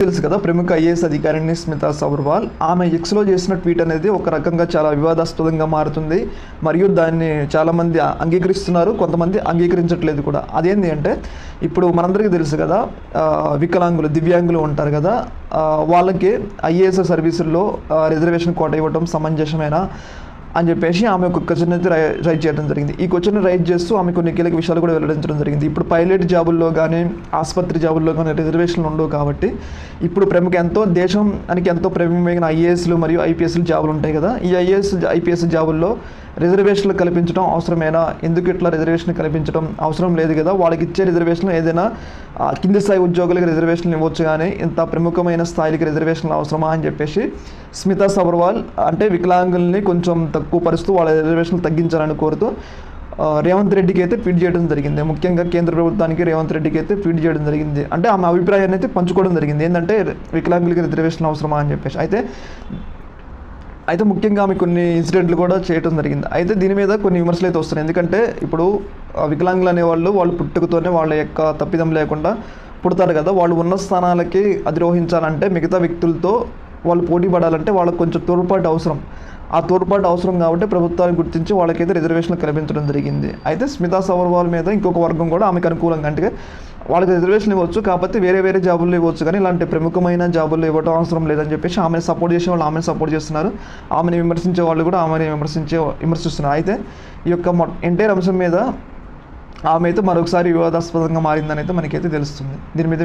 తెలుసు కదా ప్రముఖ ఐఏఎస్ అధికారిని స్మితా సబర్వాల్ ఆమె ఎక్స్లో చేసిన ట్వీట్ అనేది ఒక రకంగా చాలా వివాదాస్పదంగా మారుతుంది. మరియు దాన్ని చాలామంది అంగీకరిస్తున్నారు కొంతమంది అంగీకరించట్లేదు కూడా. అదేంటి అంటే ఇప్పుడు మనందరికీ తెలుసు కదా వికలాంగులు దివ్యాంగులు ఉంటారు కదా వాళ్ళకి ఐఏఎస్ సర్వీసుల్లో రిజర్వేషన్ కోట ఇవ్వటం సమంజసమైన? అని చెప్పేసి ఆమె ఒక క్వశ్చన్ అయితే రై- రైట్ చేయడం జరిగింది. ఈ క్వశ్చన్ రైట్ చేస్తూ ఆమె కొన్ని కీలక విషయాలు కూడా వెల్లడించడం జరిగింది. ఇప్పుడు పైలట్ జాబుల్లో కానీ ఆసుపత్రి జాబుల్లో కానీ రిజర్వేషన్లు ఉండవు కాబట్టి ఇప్పుడు ప్రముఖ ఎంతో దేశానికి ఎంతో ప్రముఖమైన ఐఏఎస్లు మరియు ఐపీఎస్లు జాబులు ఉంటాయి కదా. ఈ ఐఏఎస్ ఐపీఎస్ జాబుల్లో రిజర్వేషన్లు కల్పించడం అవసరమేనా? ఎందుకు ఇట్లా రిజర్వేషన్ కల్పించడం అవసరం లేదు కదా? వాళ్ళకి ఇచ్చే రిజర్వేషన్ ఏదైనా కింది స్థాయి ఉద్యోగులకు రిజర్వేషన్లు ఇవ్వచ్చు కానీ ఇంత ప్రముఖమైన స్థాయికి రిజర్వేషన్లు అవసరమా అని చెప్పేసి స్మితా సబర్వాల్ అంటే వికలాంగుల్ని కొంచెం తక్కువ పరుస్తూ వాళ్ళ రిజర్వేషన్లు తగ్గించాలని కోరుతూ రేవంత్ రెడ్డికి అయితే ఫీడ్ చేయడం జరిగింది. ముఖ్యంగా కేంద్ర ప్రభుత్వానికి రేవంత్ రెడ్డికి అయితే ఫీడ్ చేయడం జరిగింది. అంటే ఆమె అభిప్రాయాన్ని అయితే పంచుకోవడం జరిగింది. ఏంటంటే వికలాంగులకి రిజర్వేషన్ అవసరమా అని చెప్పేసి. అయితే అయితే ముఖ్యంగా ఆమె కొన్ని ఇన్సిడెంట్లు కూడా చేయడం జరిగింది. అయితే దీని మీద కొన్ని విమర్శలు అయితే వస్తున్నాయి. ఎందుకంటే ఇప్పుడు వికలాంగులు అనేవాళ్ళు వాళ్ళు పుట్టుకతోనే వాళ్ళ యొక్క తప్పిదం లేకుండా పుడతారు కదా. వాళ్ళు ఉన్న స్థానాలకి అధిరోహించాలంటే మిగతా వ్యక్తులతో వాళ్ళు పోటీ పడాలంటే వాళ్ళకి కొంచెం తోడ్పాటు అవసరం. ఆ తోడ్పాటు అవసరం కాబట్టి ప్రభుత్వాన్ని గుర్తించి వాళ్ళకైతే రిజర్వేషన్లు కల్పించడం జరిగింది. అయితే స్మితా సవర్వాల్ మీద ఇంకొక వర్గం కూడా ఆమెకు అనుకూలంగా అంటే వాళ్ళకి రిజర్వేషన్ ఇవ్వచ్చు కాకపోతే వేరే వేరే జాబుల్లో ఇవ్వచ్చు. కానీ ఇలాంటి ప్రముఖమైన జాబుల్లో ఇవ్వడం అవసరం లేదని చెప్పేసి ఆమెను సపోర్ట్ చేసే వాళ్ళు ఆమెను సపోర్ట్ చేస్తున్నారు. ఆమెను విమర్శించే వాళ్ళు కూడా ఆమెను విమర్శించే విమర్శిస్తున్నారు. అయితే ఈ యొక్క ఎంటైర్ అంశం మీద ఆమె అయితే మరొకసారి వివాదాస్పదంగా మారిందని అయితే మనకైతే తెలుస్తుంది. దీని మీద